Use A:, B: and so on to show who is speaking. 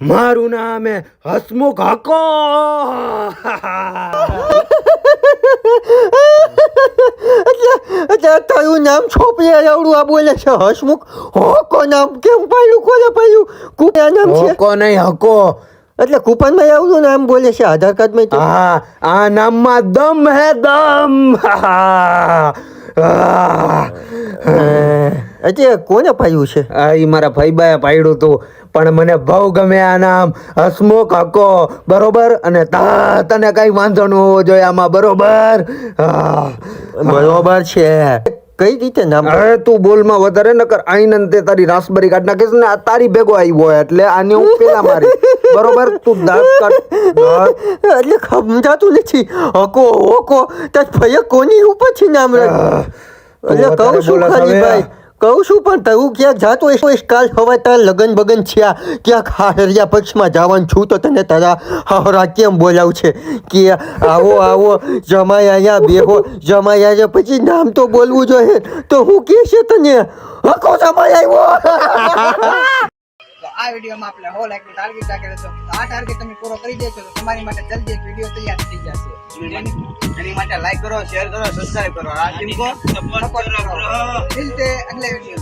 A: મારું નામ હે હસમુખ હકો.
B: તારું નામ છોપરી આવડું આ બોલે છે? હસમુખ હોકો નામ કેમ પાડ્યું? કોને પાડ્યું? કુપિયા નામ છે?
A: હકો નહીં હકો.
B: એટલે કૂપનમાં આવડું નામ બોલે છે આધાર કાર્ડમાં
A: હા આ નામમાં દમ હે દમ.
B: એટલે કોને પાયું છે?
A: આ એ મારા ભાઈબાએ પાડ્યું હતું પણ મને બહુ ગમે આ નામ. હસમુખ હકો. બરોબર? અને તા તને કઈ વાંધો ન હોવો જોઈએ આમાં. બરોબર.
B: બરોબર છે. કઈ રીતે નામ
A: અરે તું બોલમાં વધારે નકર આઈને તે તારી રાસબરી કાઢ નાખીશ ને આ તારી ભેગો આવ્યો હોય એટલે આને હું પેલા મારી બરોબર? તું દાંત કાઢ.
B: એટલે સમજાતું નથી. હકો હોકો. તાર ભાઈએ કોની ઉપરથી નામ રાખ્યું? એટલે કહું છું ખાલી ભાઈ. કહું છું, પણ તું ક્યાંક જાતો હોય કાલ હવે તારા લગન બગન થયા. ક્યાંક હાહરિયા પક્ષમાં જવાનું છું, તો તને તારા હાહરા કેમ બોલાવ છે? કે આવો આવો જમાય અહીંયા બેહો. જમાય આવ્યા પછી નામ તો બોલવું જોઈએ. તો હું કે છે તને? હકો જમાય આવ્યો.
C: આ વિડીયોમાં આપણે હો એક ટાર્ગેટ રાખેલો છે. તો આ ટાર્ગેટ તમે પૂરો કરી દેશો તો તમારી માટે જલ્દી એક વીડિયો તૈયાર થઈ જશે.
D: એની માટે લાઈક કરો શેર કરો સબસ્ક્રાઇબ કરો. આ ટીમ કો
C: સપોર્ટ કરો. મિલતે અગલે વીડિયો